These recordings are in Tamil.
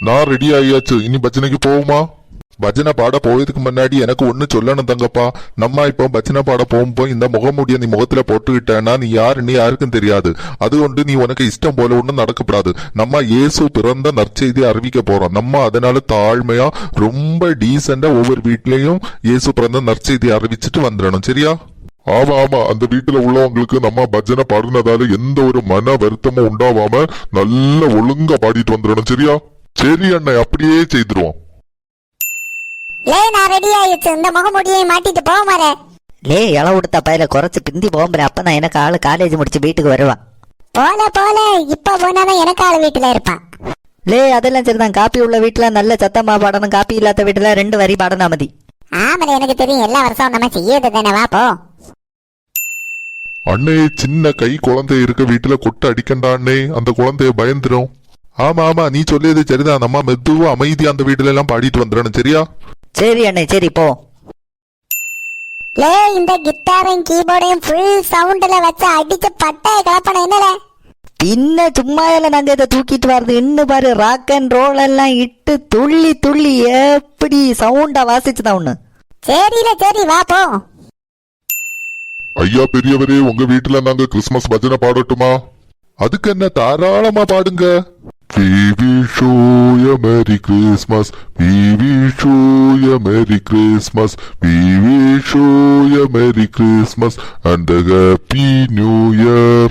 நான் ரெடி ஆகியாச்சு. இனி பஜனைக்கு போகுமா பஜனை பாட போயதுக்கு முன்னாடி எனக்கு ஒன்னு சொல்லணும் தங்கப்பா. நம்ம இப்போ பஜனை பாட போகும்போது இந்த முகமூடியை நீ முகத்துல போட்டுக்கிட்டேன்னா நீ யாருன்னு யாருக்கும் தெரியாது. அது கொண்டு நீ உனக்கு இஷ்டம் போல ஒன்றும் நடக்கப்படாது. நம்ம இயேசு பிறந்த நற்செய்தி அறிவிக்க போறோம். நம்ம அதனால தாழ்மையா ரொம்ப டீசெண்டா ஒவ்வொரு வீட்லயும் இயேசு பிறந்த நற்செய்தி அறிவிச்சிட்டு வந்துடணும். சரியா? ஆமா ஆமா. அந்த வீட்டுல உள்ளவங்களுக்கு நம்ம பஜனை பாடுனதால எந்த ஒரு மன வருத்தமும் உண்டாவாம நல்ல ஒழுங்கா பாடிட்டு வந்துடணும். சரியா? சரி அண்ணன் அப்படியே செய்திருவோம். லே நான் ரெடி ஆயிடுச்சு. இந்த முகமுடியை மாட்டிட்டு போக மாறே லே இள கொடுத்த பையில குறைச்சு பிந்தி போகும்போது அப்பதான் எனக்கு ஆளு காலேஜ் முடிச்சு வீட்டுக்கு வருவான். போல போல. இப்ப போனாதான் எனக்கு ஆள் வீட்டுல இருப்பான். லே அதெல்லாம் சரிதான். காப்பி உள்ள வீட்டுல நல்ல சத்தமா பாடணும். காப்பி இல்லாத வீட்டுல ரெண்டு வரி பாடணும் மதி ஆமல எனக்கு தெரியும். எல்லா வருஷம் நம்ம செய்யறது தானே. வா போ. அண்ணே சின்ன கை குழந்தை இருக்க வீட்டுல கொட்டு அடிக்கண்டா அண்ணே அந்த குழந்தைய பயந்துரும். ஆமா ஆமா நீ சொல்லியது சரிதான். நம்ம மெதுவா அமைதி அந்த வீட்டுல எல்லாம் பாடிட்டு வந்துடணும் சரியா? சரி அண்ணே சரி போ. லே இந்த கிட்டாரையும் கீபோர்டையும் ஃபுல் சவுண்ட்ல வச்சு அடிச்சு பட்டைய கலப்பன என்னல பின்ன சும்மா இல்ல நாங்க இதை தூக்கிட்டு வர்றது. இன்னும் பாரு ராக் அண்ட் ரோல் எல்லாம் இட்டு துள்ளி துள்ளி எப்படி சவுண்டா வாசிச்சுதான் ஒண்ணு? சரில சரி வா போ. ஐயா பெரியவரே உங்க வீட்டுல நாங்க கிறிஸ்மஸ் பஜனை பாடட்டுமா? அதுக்கு என்ன தாராளமா பாடுங்க. We wish you a Merry Christmas. We wish you a Merry Christmas. We wish you a Merry Christmas. And a Happy New Year.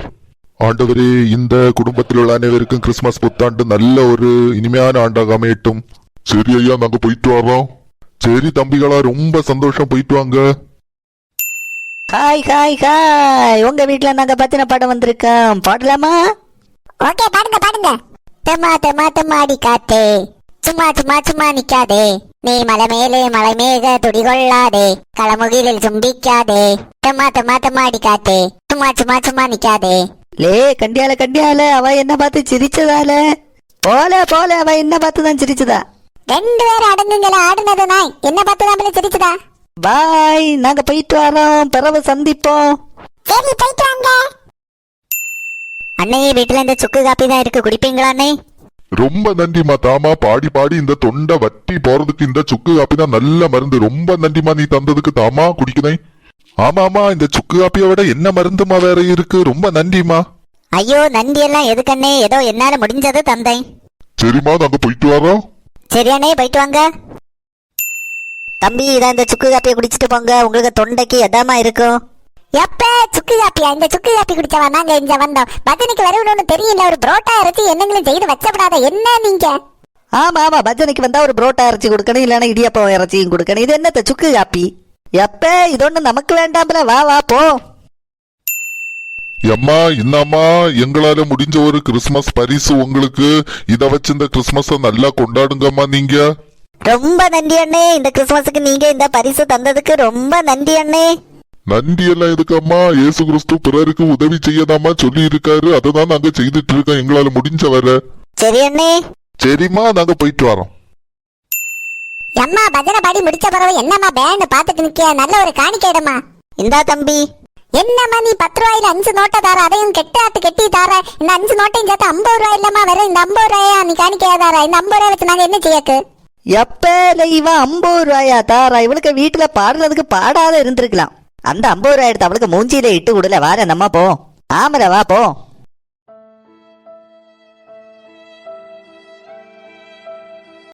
ஆண்டவரே இந்த குடும்பத்தில் உள்ள அனைவருக்கும் கிறிஸ்மஸ் புத்தாண்டு நல்ல ஒரு இனிமையான ஆண்டாக அமையட்டும். சரி ஐயா நாங்க போயிட்டு வரோம் சரி தம்பிகளா ரொம்ப சந்தோஷம் போயிட்டு வாங்க. Hi hi hi. உங்க வீட்டுல நாங்க பத்தின பாடம் வந்திருக்கோம் பாடலாமா? ஓகே பாடுங்க பாடுங்க. தெம்மா தெம்மா தெம்மாடி காத்தே. சும்மா சும்மா சும்மா நிக்காதே. நீ மலை மேலே மலை மேக துடி கொள்ளாதே. களமுகிலில் சும்பிக்காதே தெம்மா தெம்மா தெம்மாடி காத்தே. சும்மா சும்மா சும்மா நிக்காதே. லே கண்டியால கண்டியால அவ என்ன பார்த்து சிரிச்சதால? போல போல அவ என்ன பார்த்து தான் சிரிச்சதா? ரெண்டு பேரும் அடங்குங்கள ஆடுனது நாய். என்ன பார்த்து தான் சிரிச்சுதா? பாய் நாங்க போயிட்டு வரோம் பிறகு சந்திப்போம். சரி போயிட்டு வாங்க. அன்னையே வீட்டுல இந்த சுக்கு காப்பி தான் இருக்கு. குடிப்பீங்களா அண்ணே ரொம்ப நன்றிமா தாமா பாடி பாடி இந்த தொண்டை வட்டி போறதுக்கு இந்த சுக்கு காப்பி தான் நல்ல மருந்து. ரொம்ப நன்றிமா நீ தந்ததுக்கு தாமா குடிக்கிறேன் ஆமாமா இந்த சுக்கு காப்பியை விட என்ன மருந்துமா வேற இருக்கு? ரொம்ப நன்றிமா ஐயோ நன்றி எல்லாம் எதுக்கண்ணே ஏதோ என்னால முடிஞ்சது தந்தேன். சரிம்மா நாங்க போயிட்டு வரோம் சரி அண்ணே போயிட்டு வாங்க. தம்பி இதான் இந்த சுக்கு காப்பியை குடிச்சிட்டு போங்க. உங்களுக்கு தொண்டைக்கு எதமா இருக்கும்? எப்ப சுக்கு காப்பியா இந்த சுக்கு காப்பி குடிச்சவா நாங்க இங்க வந்தோம். பஜனைக்கு வருவணும்னு தெரியல ஒரு புரோட்டா இறைச்சி என்னங்களும் செய்து வச்சப்படாத என்ன நீங்க? ஆமா ஆமா பஜனைக்கு வந்தா ஒரு புரோட்டா இறைச்சி கொடுக்கணும் இல்லைன்னா இடியப்பம் இறைச்சியும் கொடுக்கணும். இது என்னத்த சுக்கு காப்பி? எப்ப இது ஒண்ணு நமக்கு வேண்டாம்ல வா வா போ. எம்மா என்னம்மா எங்களால முடிஞ்ச ஒரு கிறிஸ்மஸ் பரிசு உங்களுக்கு? இத வச்சு இந்த கிறிஸ்மஸ நல்லா கொண்டாடுங்கம்மா நீங்க. ரொம்ப நன்றி அண்ணே. இந்த கிறிஸ்துமஸுக்கு நீங்க இந்த பரிசு தந்ததுக்கு ரொம்ப நன்றி அண்ணே. நன்றி எல்லாம் எதுக்கம்மா? இயேசு கிறிஸ்து பிறருக்கு உதவி செய்யதாம்மா சொல்லி இருக்காரு அதை தான் நாங்க செய்துட்டு இருக்கோம் எங்களால முடிஞ்ச வர. சரி அண்ணே. சரிம்மா நாங்க போயிட்டு வரோம். அம்மா பஜனை பாடி முடிச்ச பிறகு என்னம்மா பேண்ட் பாத்துட்டு நிக்க நல்ல ஒரு காணிக்கைடமா இந்தா தம்பி. என்னம்மா நீ பத்து ரூபாயில அஞ்சு நோட்டை தார? அதையும் கெட்டு ஆட்டு கெட்டி தார? இந்த அஞ்சு நோட்டையும் சேர்த்து ஐம்பது ரூபாய் இல்லம்மா வெறும் இந்த ஐம்பது ரூபாயா? நீ காணிக்கையா தார? இந்த ஐம்பது ரூபாய் வச்சு நாங்க என்ன செய்யக்கு? எப்ப இவன் ஐம்பது ரூபாயா தாரா? இவளுக்கு வீட்டுல பாடுறதுக்கு பாடாத இருந்திருக்கலாம். அந்த ஐம்பது ரூபாய் எடுத்து அவளுக்கு மூஞ்சியில இட்டு விடல வார நம்ம போ. ஆமரவா போ.